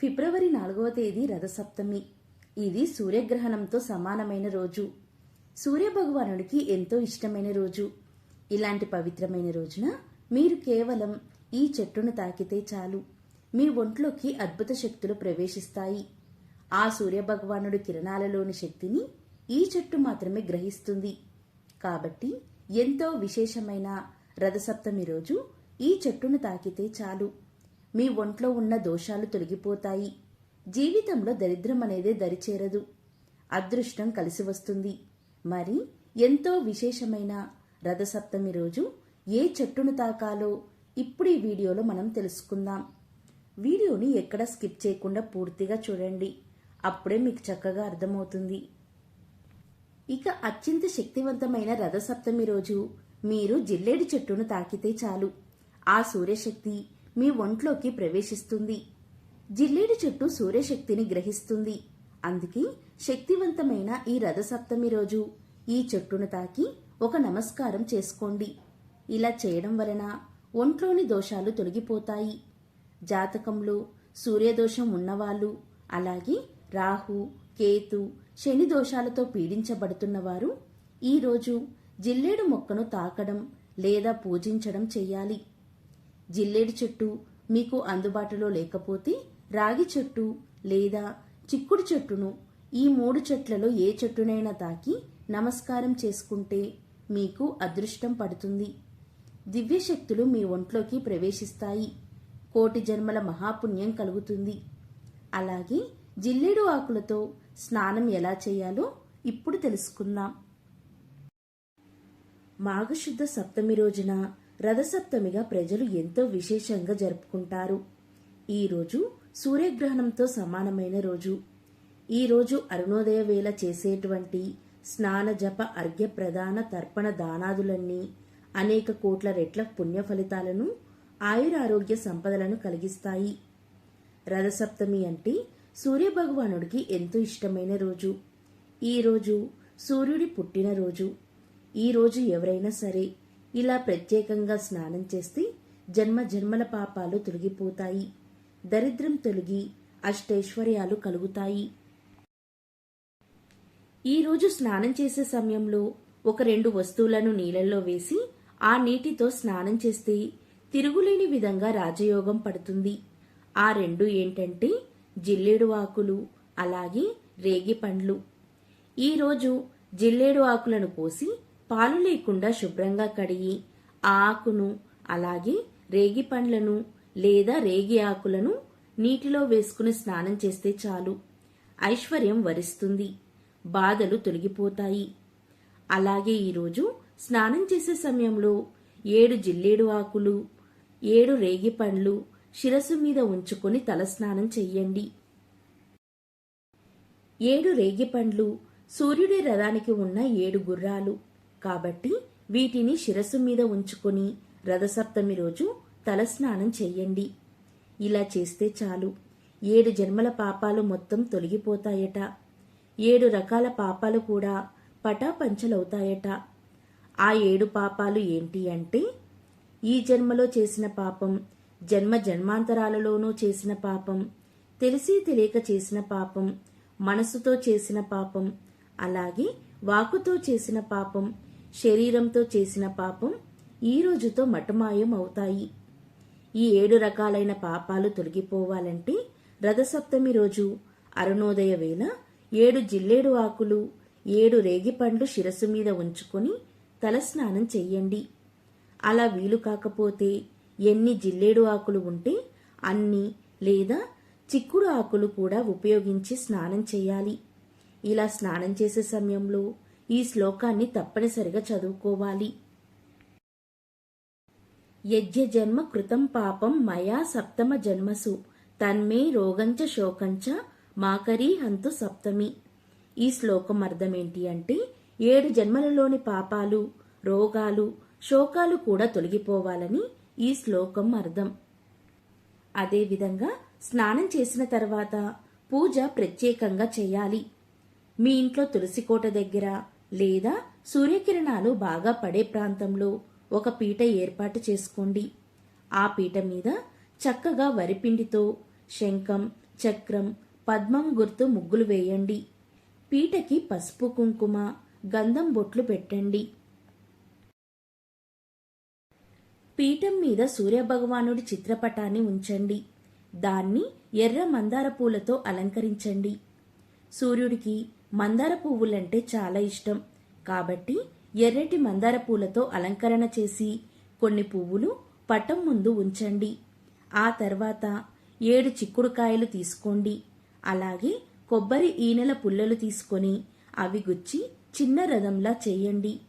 ఫిబ్రవరి నాలుగవ తేదీ రథసప్తమి. ఇది సూర్యగ్రహణంతో సమానమైన రోజు. సూర్యభగవానుడికి ఎంతో ఇష్టమైన రోజు. ఇలాంటి పవిత్రమైన రోజున మీరు కేవలం ఈ చెట్టును తాకితే చాలు. మీ ఒంట్లోకి అద్భుత శక్తులు ప్రవేశిస్తాయి. ఆ సూర్యభగవానుడి కిరణాలలోని శక్తిని ఈ చెట్టు మాత్రమే గ్రహిస్తుంది. కాబట్టి ఎంతో విశేషమైన రథసప్తమి రోజు ఈ చెట్టును తాకితే చాలు. మీ ఒంట్లో ఉన్న దోషాలు తొలగిపోతాయి. జీవితంలో దరిద్రం అనేదే దరిచేరదు. అదృష్టం కలిసి వస్తుంది. మరి ఎంతో విశేషమైన రథసప్తమి రోజు ఏ చెట్టును తాకాలో ఇప్పుడు ఈ వీడియోలో మనం తెలుసుకుందాం. వీడియోని ఎక్కడ స్కిప్ చేయకుండా పూర్తిగా చూడండి. అప్పుడే మీకు చక్కగా అర్థమవుతుంది. ఇక అత్యంత శక్తివంతమైన రథసప్తమి రోజు మీరు జిల్లేడు చెట్టును తాకితే చాలు. ఆ సూర్యశక్తి మీ ఒంట్లోకి ప్రవేశిస్తుంది. జిల్లేడు చెట్టు సూర్యశక్తిని గ్రహిస్తుంది. అందుకే శక్తివంతమైన ఈ రథసప్తమి రోజు. ఈ చెట్టును తాకి ఒక నమస్కారం చేసుకోండి. ఇలా చేయడం వలన ఒంట్లోని దోషాలు తొలగిపోతాయి. జాతకంలో సూర్యదోషం ఉన్నవాళ్ళు అలాగే రాహు కేతు శని దోషాలతో పీడించబడుతున్నవారు ఈరోజు జిల్లేడు మొక్కను తాకడం లేదా పూజించడం చెయ్యాలి జిల్లేడు చెట్టు మీకు అందుబాటులో లేకపోతే రాగి చెట్టు లేదా చిక్కుడు చెట్టును ఈ మూడు చెట్లలో ఏ చెట్టునైనా తాకి నమస్కారం చేసుకుంటే మీకు అదృష్టం పడుతుంది. దివ్యశక్తులు మీ ఒంట్లోకి ప్రవేశిస్తాయి. కోటి జన్మల మహాపుణ్యం కలుగుతుంది. అలాగే జిల్లేడు ఆకులతో స్నానం ఎలా చేయాలో ఇప్పుడు తెలుసుకుందాం. మాఘశుద్ధ సప్తమి రోజున రథసప్తమిగా ప్రజలు ఎంతో విశేషంగా జరుపుకుంటారు. ఈ రోజు సూర్యగ్రహణంతో సమానమైన రోజు. ఈరోజు అరుణోదయ వేళ చేసేటువంటి స్నాన జప అర్ఘ్య ప్రధాన తర్పణ దానాదులన్నీ అనేక కోట్ల రెట్ల పుణ్య ఫలితాలను ఆయురారోగ్య సంపదలను కలిగిస్తాయి. రథసప్తమి అంటే సూర్యభగవానుడికి ఎంతో ఇష్టమైన రోజు. ఈరోజు సూర్యుడి పుట్టినరోజు ఈ రోజు ఎవరైనా సరే ఇలా ప్రత్యేకంగా స్నానం చేస్తే జన్మ జన్మల పాపాలు తొలగిపోతాయి. దరిద్రం తొలగి అష్టైశ్వర్యాలు కలుగుతాయి. ఈరోజు స్నానం చేసే సమయంలో ఒక రెండు వస్తువులను నీళ్ళల్లో వేసి ఆ నీటితో స్నానం చేస్తే తిరుగులేని విధంగా రాజయోగం పడుతుంది. ఆ రెండు ఏంటంటే జిల్లేడు ఆకులు అలాగే రేగి పండ్లు. ఈరోజు జిల్లేడు ఆకులను కోసి పాలు లేకుండా శుభ్రంగా కడిగి ఆ ఆకును అలాగే రేగి పండ్లను లేదా రేగి ఆకులను నీటిలో వేసుకుని స్నానం చేస్తే చాలు. ఐశ్వర్యం వరిస్తుంది. బాధలు తొలగిపోతాయి. అలాగే ఈరోజు స్నానం చేసే సమయంలో ఏడు జిల్లేడు ఆకులు ఏడు రేగి పండ్లు శిరస్సు మీద ఉంచుకొని తలస్నానం చెయ్యండి. ఏడు రేగి పండ్లు సూర్యుడి రథానికి ఉన్న ఏడు గుర్రాలు. కాబట్టి వీటిని శిరస్సు మీద ఉంచుకొని రథసప్తమి రోజు తలస్నానం చెయ్యండి. ఇలా చేస్తే చాలు. ఏడు జన్మల పాపాలు మొత్తం తొలగిపోతాయట. ఏడు రకాల పాపాలు కూడా పటాపంచలవుతాయట. ఆ ఏడు పాపాలు ఏంటి అంటే ఈ జన్మలో చేసిన పాపం జన్మ జన్మాంతరాలలోనూ చేసిన పాపం తెలిసి తెలియక చేసిన పాపం మనసుతో చేసిన పాపం అలాగే వాకుతో చేసిన పాపం శరీరంతో చేసిన పాపం ఈ రోజుతో మటమాయం అవుతాయి. ఈ ఏడు రకాలైన పాపాలు తొలగిపోవాలంటే రథసప్తమి రోజు అరుణోదయ వేళ ఏడు జిల్లేడు ఆకులు ఏడు రేగిపండ్లు శిరస్సు మీద ఉంచుకొని తలస్నానం చెయ్యండి. అలా వీలు కాకపోతే ఎన్ని జిల్లేడు ఆకులు ఉంటే అన్ని లేదా చిక్కుడు ఆకులు కూడా ఉపయోగించి స్నానం చేయాలి ఇలా స్నానం చేసే సమయంలో ఈ శ్లోకాన్ని తప్పనిసరిగా చదువుకోవాలి. యజ్ఞ జన్మ కృతం పాపం మయా సప్తమ జన్మసు. తన్మే రోగంచ శోకంచ మాకరీ హంతు సప్తమి. ఈ శ్లోకం అర్థం ఏంటి అంటే ఏడు జన్మలలోని పాపాలు రోగాలు శోకాలు కూడా తొలగిపోవాలని ఈ శ్లోకం అర్థం. అదేవిధంగా స్నానం చేసిన తర్వాత పూజ ప్రత్యేకంగా చేయాలి. మీ ఇంట్లో తులసికోట దగ్గర లేదా సూర్యకిరణాలు బాగా పడే ప్రాంతంలో ఒక పీట ఏర్పాటు చేసుకోండి. ఆ పీట మీద చక్కగా వరిపిండితో శంఖం చక్రం పద్మం గుర్తు ముగ్గులు వేయండి. పీటకి పసుపు కుంకుమ గంధం బొట్లు పెట్టండి. పీఠం మీద సూర్యభగవానుడి చిత్రపటాన్ని ఉంచండి. దాన్ని ఎర్ర మందార పూలతో అలంకరించండి. సూర్యుడికి మందార పువ్వులంటే చాలా ఇష్టం. కాబట్టి ఎర్రటి మందార పూలతో అలంకరణ చేసి కొన్ని పువ్వులు పటం ముందు ఉంచండి. ఆ తర్వాత ఏడు చిక్కుడుకాయలు తీసుకోండి. అలాగే కొబ్బరి ఈనెల పుల్లలు తీసుకొని అవి గుచ్చి చిన్న రథంలా చేయండి.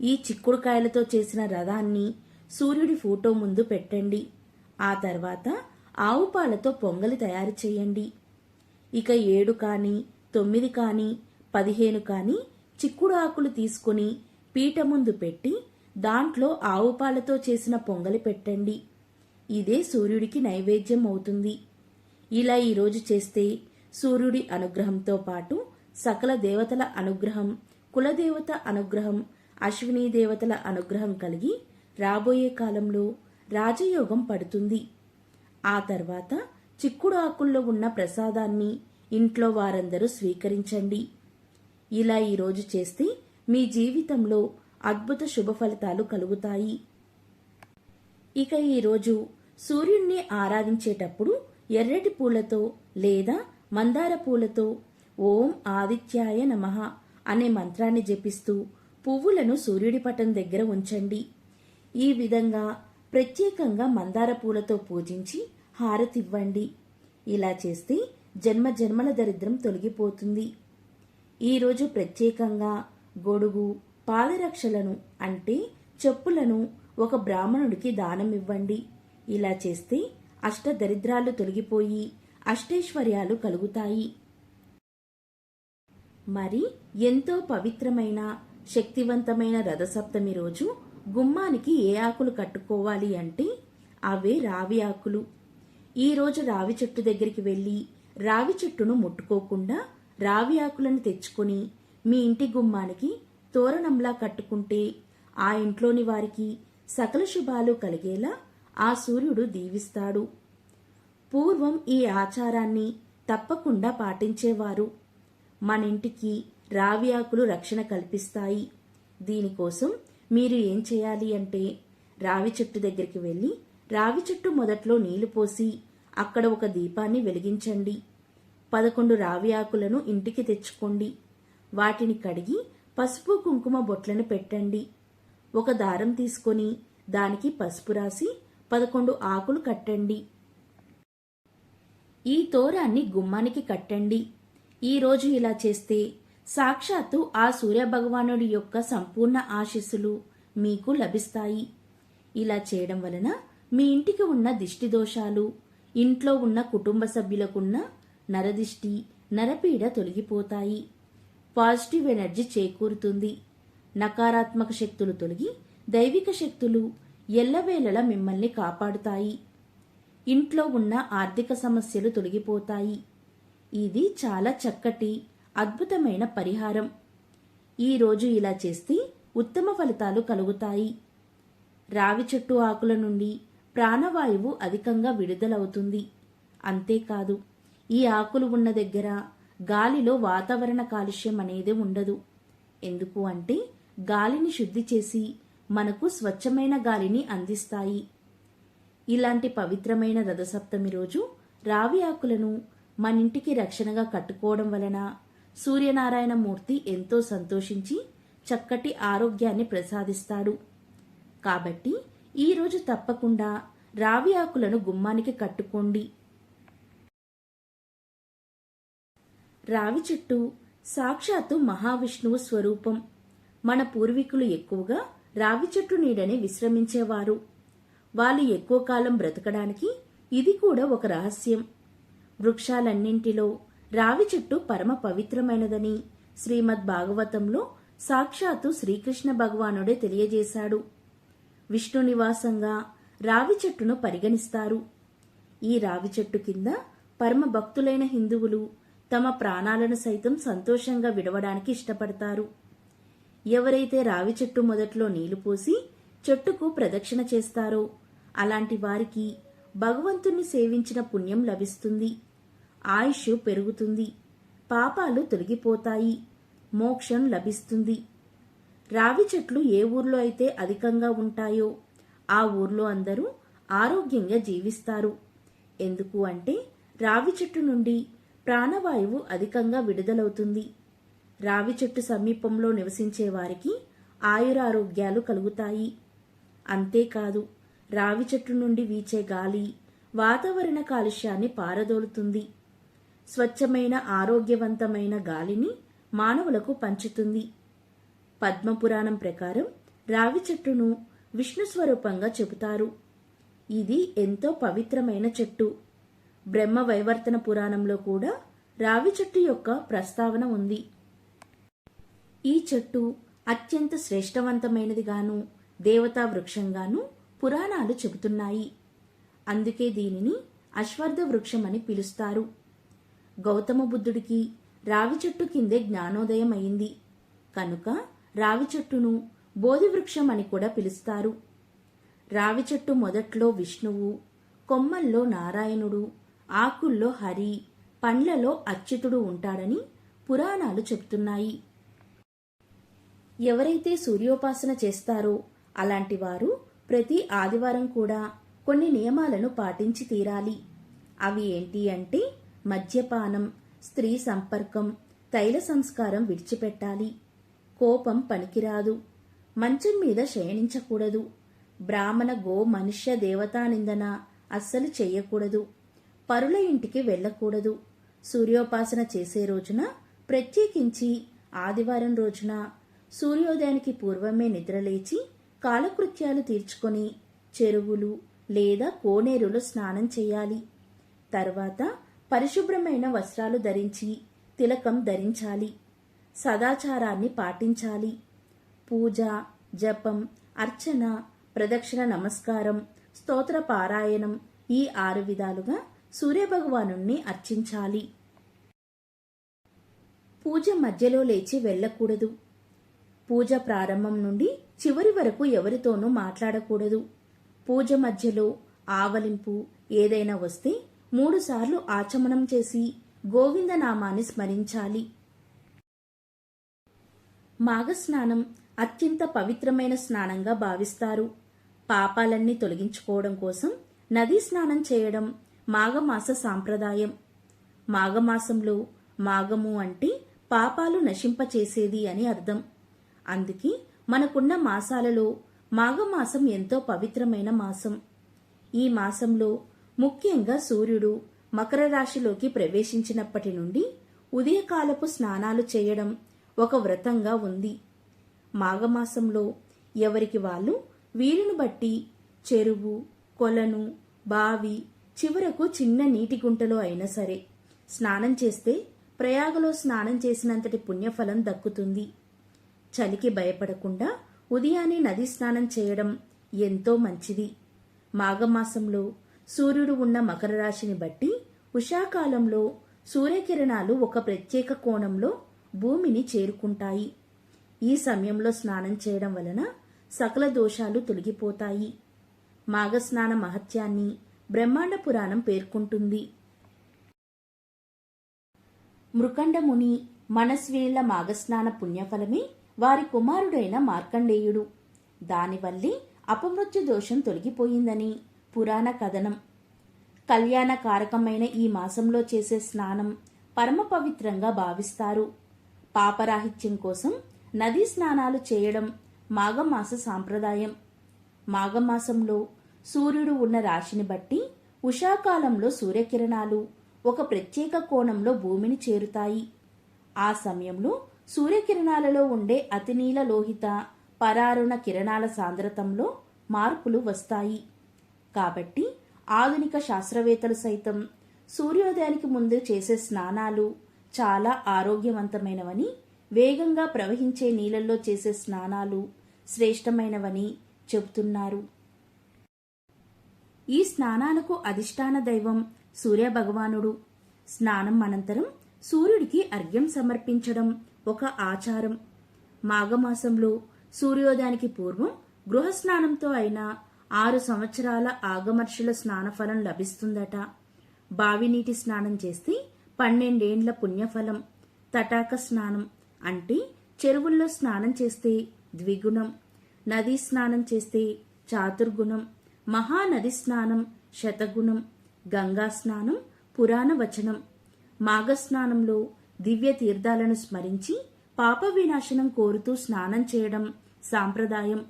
ఈ చిక్కుడుకాయలతో చేసిన రథాన్ని సూర్యుడి ఫోటో ముందు పెట్టండి. ఆ తర్వాత ఆవు పాలతో పొంగలి తయారు చేయండి. ఇక ఏడు కానీ తొమ్మిది కానీ పదిహేను కానీ చిక్కుడు ఆకులు తీసుకుని పీట ముందు పెట్టి దాంట్లో ఆవు పాలతో చేసిన పొంగలి పెట్టండి. ఇదే సూర్యుడికి నైవేద్యం అవుతుంది. ఇలా ఈరోజు చేస్తే సూర్యుడి అనుగ్రహంతో పాటు సకల దేవతల అనుగ్రహం కులదేవత అనుగ్రహం అశ్విని దేవతల అనుగ్రహం కలిగి రాబోయే కాలంలో రాజయోగం పడుతుంది. ఆ తర్వాత చిక్కుడు ఆకుల్లో ఉన్న ప్రసాదాన్ని ఇంట్లో వారందరూ స్వీకరించండి. ఇలా ఈరోజు చేస్తే మీ జీవితంలో అద్భుత శుభ ఫలితాలు కలుగుతాయి. ఇక ఈరోజు సూర్యుణ్ణి ఆరాధించేటప్పుడు ఎర్రటి పూలతో లేదా మందార పూలతో ఓం ఆదిత్యాయ నమః అనే మంత్రాన్ని జపిస్తూ పువ్వులను సూర్యుడి పటం దగ్గర ఉంచండి. ఈ విధంగా ప్రత్యేకంగా మందార పూలతో పూజించి హారతివ్వండి. ఇలా చేస్తే జన్మ జన్మల దరిద్రం తొలగిపోతుంది. ఈరోజు ప్రత్యేకంగా గొడుగు పాదరక్షలను అంటే చెప్పులను ఒక బ్రాహ్మణుడికి దానం ఇవ్వండి. ఇలా చేస్తే అష్ట దరిద్రాలు తొలగిపోయి అష్టైశ్వర్యాలు కలుగుతాయి. మరి ఎంతో పవిత్రమైన శక్తివంతమైన రథసప్తమి రోజు గుమ్మానికి ఏ ఆకులు కట్టుకోవాలి అంటే అవే రావి ఆకులు. ఈ రోజు రావి చెట్టు దగ్గరికి వెళ్ళి రావి చెట్టును ముట్టుకోకుండా రావి ఆకులను తెచ్చుకొని మీ ఇంటి గుమ్మానికి తోరణంలా కట్టుకుంటే ఆ ఇంట్లోని వారికి సకల శుభాలు కలిగేలా ఆ సూర్యుడు దీవిస్తాడు. పూర్వం ఈ ఆచారాన్ని తప్పకుండా పాటించేవారు. మన ఇంటికి రావి ఆకులు రక్షణ కల్పిస్తాయి. దీనికోసం మీరు ఏం చేయాలి అంటే రావి చెట్టు దగ్గరికి వెళ్ళి రావి చెట్టు మొదట్లో నీళ్ళు పోసి అక్కడ ఒక దీపాన్ని వెలిగించండి. పదకొండు రావి ఆకులను ఇంటికి తెచ్చుకోండి. వాటిని కడిగి పసుపు కుంకుమ బొట్లను పెట్టండి. ఒక దారం తీసుకొని దానికి పసుపు రాసి పదకొండు ఆకులు కట్టండి. ఈ తోరాన్ని గుమ్మానికి కట్టండి. ఈరోజు ఇలా చేస్తే సాక్షాత్తు ఆ సూర్యభగవానుడి యొక్క సంపూర్ణ ఆశీస్సులు మీకు లభిస్తాయి. ఇలా చేయడం వలన మీ ఇంటికి ఉన్న దిష్టి దోషాలు ఇంట్లో ఉన్న కుటుంబ సభ్యులకున్న నరదిష్టి నరపీడ తొలగిపోతాయి. పాజిటివ్ ఎనర్జీ చేకూరుతుంది. నకారాత్మక శక్తులు తొలగి దైవిక శక్తులు ఎల్లవేళలా మిమ్మల్ని కాపాడుతాయి. ఇంట్లో ఉన్న ఆర్థిక సమస్యలు తొలగిపోతాయి. ఇది చాలా చక్కటి అద్భుతమైన పరిహారం. ఈ రోజు ఇలా చేస్తే ఉత్తమ ఫలితాలు కలుగుతాయి. రావి చెట్టు ఆకుల నుండి ప్రాణవాయువు అధికంగా విడుదలవుతుంది. అంతేకాదు ఈ ఆకులు ఉన్న దగ్గర గాలిలో వాతావరణ కాలుష్యం అనేది ఉండదు. ఎందుకు అంటే గాలిని శుద్ధి చేసి మనకు స్వచ్ఛమైన గాలిని అందిస్తాయి. ఇలాంటి పవిత్రమైన రథసప్తమి రోజు రావి ఆకులను మన ఇంటికి రక్షణగా కట్టుకోవడం వలన సూర్యనారాయణ మూర్తి ఎంతో సంతోషించి చక్కటి ఆరోగ్యాన్ని ప్రసాదిస్తాడు. కాబట్టి ఈరోజు తప్పకుండా రావి ఆకులను గుమ్మానికి కట్టుకోండి. రావి చెట్టు సాక్షాత్తు మహావిష్ణువు స్వరూపం. మన పూర్వీకులు ఎక్కువగా రావి చెట్టు నీడని విశ్రమించేవారు. వాళ్ళు ఎక్కువ కాలం బ్రతకడానికి ఇది కూడా ఒక రహస్యం. వృక్షాలన్నింటిలో రావి చెట్టు పరమ పవిత్రమైనదని శ్రీమద్ భాగవతంలో సాక్షాత్తు శ్రీకృష్ణ భగవానుడే తెలియజేశాడు. విష్ణు నివాసంగా రావి చెట్టును పరిగణిస్తారు. ఈ రావి చెట్టు కింద పరమ భక్తులైన హిందువులు తమ ప్రాణాలను సైతం సంతోషంగా విడవడానికి ఇష్టపడతారు. ఎవరైతే రావి చెట్టు మొదట్లో నీళ్ళు పోసి చెట్టుకు ప్రదక్షిణ చేస్తారో అలాంటి వారికి భగవంతుణ్ణి సేవించిన పుణ్యం లభిస్తుంది. ఆయుష్ పెరుగుతుంది. పాపాలు తొలగిపోతాయి. మోక్షం లభిస్తుంది. రావి చెట్లు ఏ ఊర్లో అయితే అధికంగా ఉంటాయో ఆ ఊర్లో అందరూ ఆరోగ్యంగా జీవిస్తారు. ఎందుకు అంటే రావి చెట్టు నుండి ప్రాణవాయువు అధికంగా విడుదలవుతుంది. రావి చెట్టు సమీపంలో నివసించే వారికి ఆయురారోగ్యాలు కలుగుతాయి. అంతేకాదు రావి చెట్టు నుండి వీచే గాలి వాతావరణ కాలుష్యాన్ని పారదోలుతుంది. స్వచ్ఛమైన ఆరోగ్యవంతమైన గాలిని మానవులకు పంచుతుంది. పద్మపురాణం ప్రకారం రావి చెట్టును విష్ణు స్వరూపంగా చెబుతారు. ఇది ఎంతో పవిత్రమైన చెట్టు. బ్రహ్మ వైవర్తన పురాణంలో కూడా రావి చెట్టు యొక్క ప్రస్తావన ఉంది. ఈ చెట్టు అత్యంత శ్రేష్టవంతమైనదిగాను దేవతా వృక్షంగాను పురాణాలు చెబుతున్నాయి. అందుకే దీనిని అశ్వర్థ వృక్షం అని పిలుస్తారు. గౌతమ బుద్ధుడికి రావి చెట్టు కిందే జ్ఞానోదయం అయింది. కనుక రావి చెట్టును బోధివృక్షం అని కూడా పిలుస్తారు. రావి చెట్టు మొదట్లో విష్ణువు కొమ్మల్లో నారాయణుడు ఆకుల్లో హరి పండ్లలో అచ్యుతుడు ఉంటాడని పురాణాలు చెప్తున్నాయి. ఎవరైతే సూర్యోపాసన చేస్తారో అలాంటి వారు ప్రతి ఆదివారం కూడా కొన్ని నియమాలను పాటించి తీరాలి. అవి ఏంటి అంటే మద్యపానం స్త్రీ సంపర్కం తైల సంస్కారం విడిచిపెట్టాలి. కోపం పనికిరాదు. మంచం మీద శయనించకూడదు. బ్రాహ్మణ గో మనుష్య దేవతా నిందన అస్సలు చెయ్యకూడదు. పరుల ఇంటికి వెళ్ళకూడదు. సూర్యోపాసన చేసే రోజున ప్రత్యేకించి ఆదివారం రోజున సూర్యోదయానికి పూర్వమే నిద్రలేచి కాలకృత్యాలు తీర్చుకొని చెరువులు లేదా కోనేరులో స్నానం చేయాలి. తర్వాత పరిశుభ్రమైన వస్త్రాలు ధరించి తిలకం ధరించాలి. సదాచారాన్ని పాటించాలి. పూజ జపం అర్చన ప్రదక్షిణ నమస్కారం స్తోత్ర పారాయణం ఈ ఆరు విధాలుగా సూర్యభగవాను అర్చించాలి. పూజ మధ్యలో లేచి వెళ్ళకూడదు. పూజ ప్రారంభం నుండి చివరి వరకు ఎవరితోనూ మాట్లాడకూడదు. పూజ మధ్యలో ఆవలింపు ఏదైనా వస్తే మూడుసార్లు ఆచమనం చేసి గోవిందనామాన్ని స్మరించాలి. మాఘస్నానం అత్యంత పవిత్రమైన స్నానంగా భావిస్తారు. పాపాలన్నీ తొలగించుకోవడం కోసం నదీ స్నానం చేయడం మాఘమాస సాంప్రదాయం. మాఘమాసంలో మాఘము అంటే పాపాలు నశింపచేసేది అని అర్థం. అందుకే మనకున్న మాసాలలో మాఘమాసం ఎంతో పవిత్రమైన మాసం. ఈ మాసంలో ముఖ్యంగా సూర్యుడు మకర రాశిలోకి ప్రవేశించినప్పటి నుండి ఉదయకాలపు స్నానాలు చేయడం ఒక వ్రతంగా ఉంది. మాఘమాసంలో ఎవరికి వాళ్ళు వీలును బట్టి చెరువు కొలను బావి చివరకు చిన్న నీటి గుంటలో అయినా సరే స్నానం చేస్తే ప్రయాగలో స్నానం చేసినంతటి పుణ్యఫలం దక్కుతుంది. చలికి భయపడకుండా ఉదయాన్నే నది స్నానం చేయడం ఎంతో మంచిది. మాఘమాసంలో సూర్యుడు ఉన్న మకర రాశిని బట్టి ఉషాకాలంలో సూర్యకిరణాలు ఒక ప్రత్యేక కోణంలో భూమిని చేరుకుంటాయి. ఈ సమయంలో స్నానం చేయడం వలన సకల దోషాలు తొలగిపోతాయి. మాఘస్నాన మహత్యాన్ని బ్రహ్మాండ పురాణం పేర్కొంటుంది. మృకండముని మనస్వీళ్ళ మాఘస్నాన పుణ్యఫలమే వారి కుమారుడైన మార్కండేయుడు. దానివల్లే అపమృత్యు దోషం తొలగిపోయిందని పురాణ కథనం. కళ్యాణకారకమైన ఈ మాసంలో చేసే స్నానం పరమ పవిత్రంగా భావిస్తారు. పాపరాహిత్యం కోసం నదీ స్నానాలు చేయడం మాఘమాస సాంప్రదాయం. మాఘమాసంలో సూర్యుడు ఉన్న రాశిని బట్టి ఉషాకాలంలో సూర్యకిరణాలు ఒక ప్రత్యేక కోణంలో భూమిని చేరుతాయి. ఆ సమయంలో సూర్యకిరణాలలో ఉండే అతినీల లోహిత పరారుణ కిరణాల సాంద్రతంలో మార్పులు వస్తాయి. కాబట్టి ఆధునిక శాస్త్రవేత్తలు సైతం సూర్యోదయానికి ముందు చేసే స్నానాలు చాలా ఆరోగ్యవంతమైనవని వేగంగా ప్రవహించే నీళ్ళల్లో చేసే స్నానాలు శ్రేష్టమైనవని చెబుతున్నారు. ఈ స్నానాలకు అధిష్టాన దైవం సూర్య భగవానుడు స్నానం అనంతరం సూర్యుడికి అర్ఘ్యం సమర్పించడం ఒక ఆచారం. మాఘమాసంలో సూర్యోదయానికి పూర్వం గృహ స్నానంతో అయినా ఆరు సంవత్సరాల ఆగమర్షుల స్నానఫలం లభిస్తుందట. బావినీటి స్నానం చేస్తే పన్నెండేండ్ల పుణ్యఫలం తటాక స్నానం అంటే చెరువుల్లో స్నానం చేస్తే ద్విగుణం నదీ స్నానం చేస్తే చాతుర్గుణం మహానది స్నానం శతగుణం గంగా స్నానం పురాణ వచనం. మాఘస్నానంలో దివ్య తీర్థాలను స్మరించి పాప వినాశనం కోరుతూ స్నానం చేయడం సాంప్రదాయం.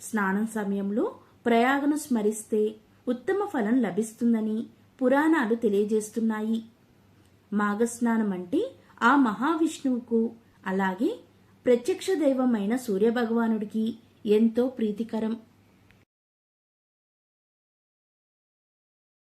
స్నానం సమయంలో ప్రయాగను స్మరిస్తే ఉత్తమ ఫలం లభిస్తుందని పురాణాలు తెలియజేస్తున్నాయి. మాఘస్నానం అంటే ఆ మహావిష్ణువుకు అలాగే ప్రత్యక్ష దైవమైన సూర్యభగవానుడికి ఎంతో ప్రీతికరం.